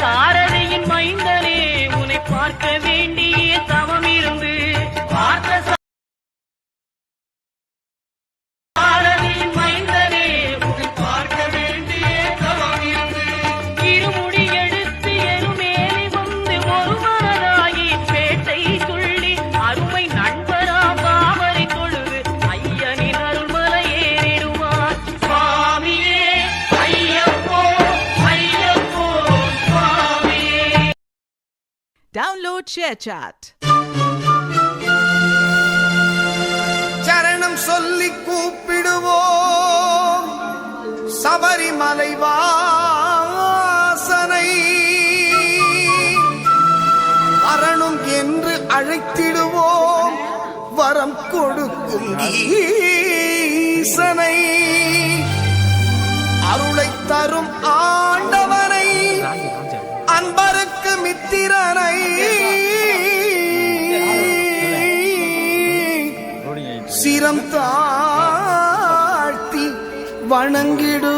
சார சேட் சரணம் சொல்லி கூப்பிடுவோம். சபரிமலை வாசனை. வரணும் என்று அழைத்திடுவோம். வரம் கொடுக்கும் ஈசனை. அருளை தரும் ஆண்டவனை. அன்பருக்கு மித்திரனை. சிரம் தாழ்த்தி வணங்கிடு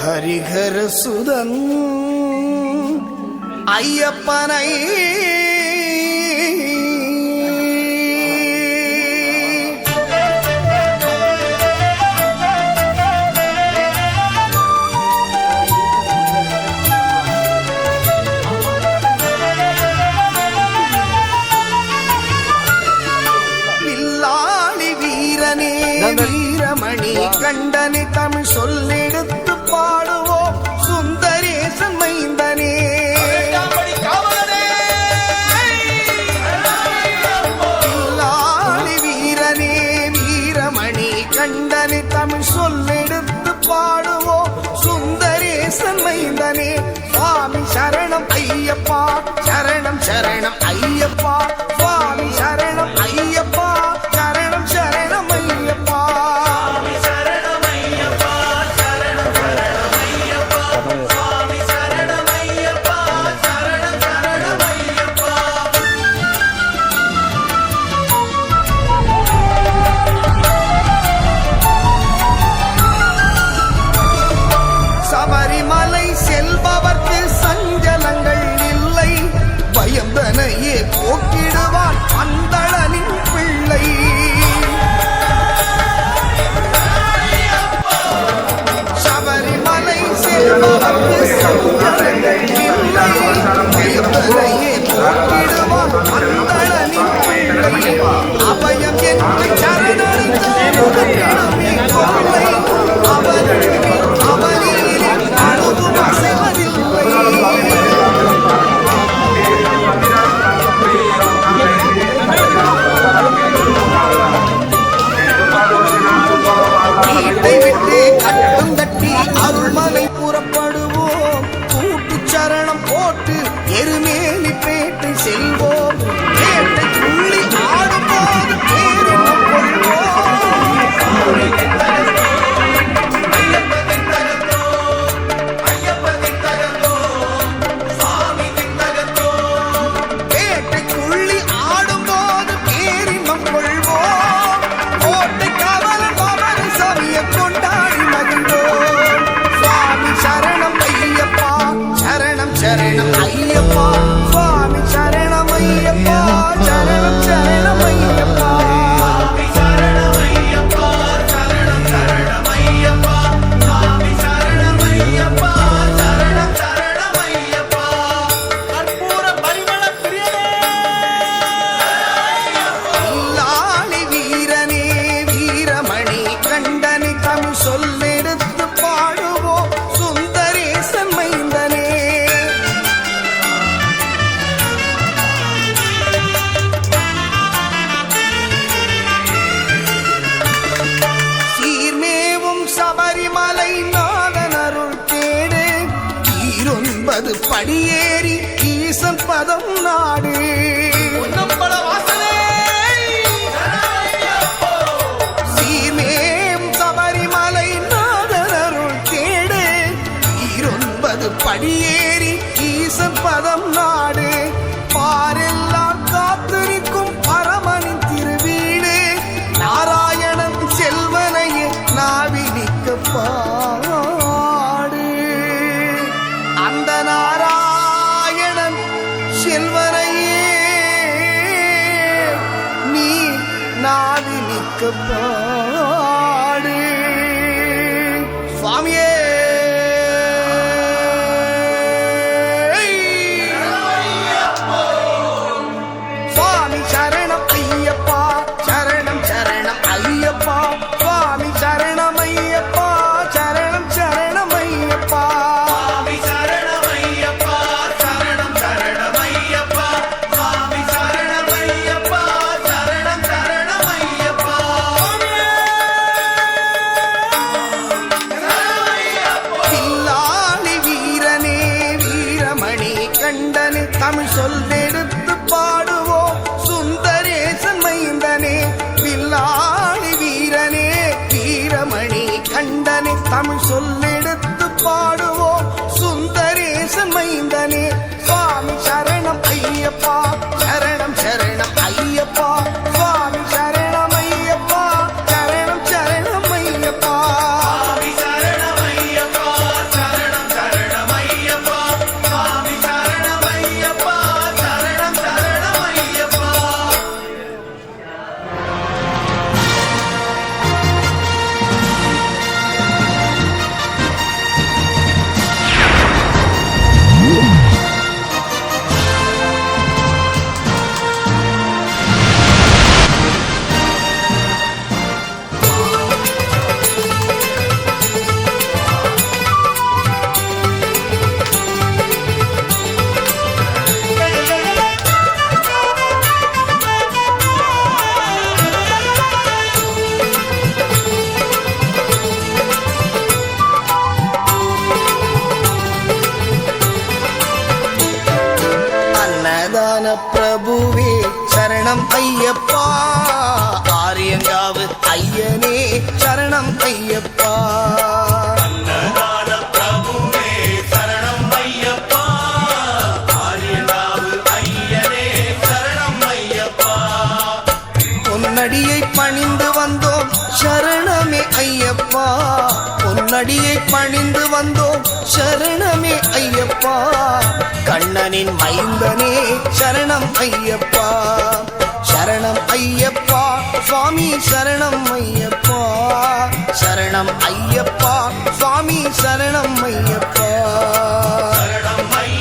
ஹரிஹர சுதன் ஐயப்பனை வீரமணி கண்டனை தமிழ் சொல்லெடுத்து பாடுவோம். சுந்தரேசன் மைந்தனே வீரனே வீரமணி கண்டனை தமிழ் சொல்லெடுத்து பாடுவோம். சுந்தரேசன் மைந்தனே சுவாமி சரணம் ஐயப்பா சரணம் சரணம் ஐயப்பா. சுவாமி சரணம் அபயம் என்று சரணம் படியேறி ஈசன் பதம் நாடு. Oh பிரபுவே சரணம் ஐயப்பா. ஆரியங்காவு ஐயனே சரணம் ஐயப்பா. உன்னடியை பணிந்து வந்தோம். சரணமே ஐயப்பா. கண்ணனின் மைந்தனே சரணம் ஐயப்பா. சரணம் ஐயப்பா. சுவாமி சரணம் ஐயப்பா. சரணம் ஐயப்பா. சுவாமி சரணம் ஐயப்பா. சரணம் ஐயப்பா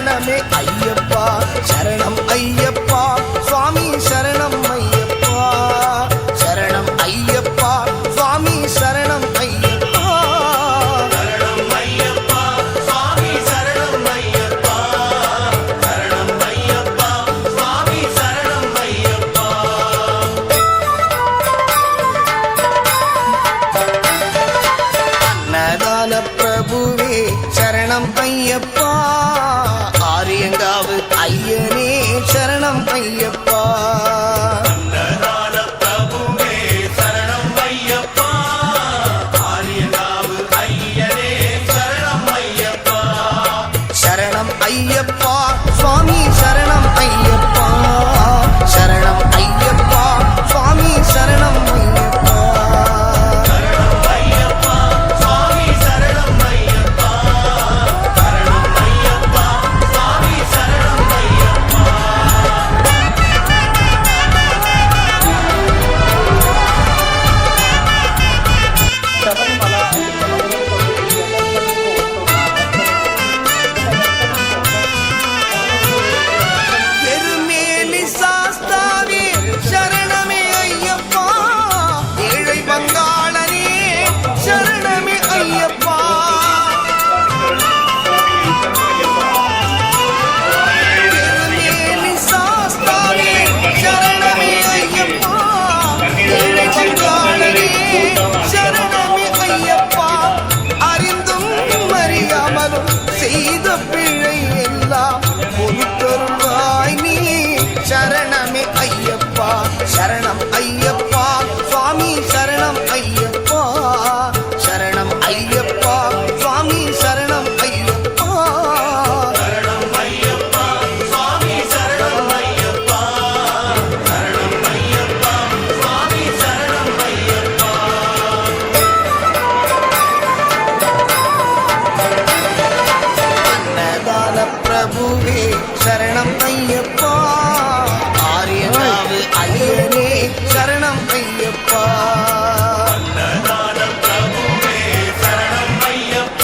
சரணமே ஐயப்பா சரணம் ஐயா.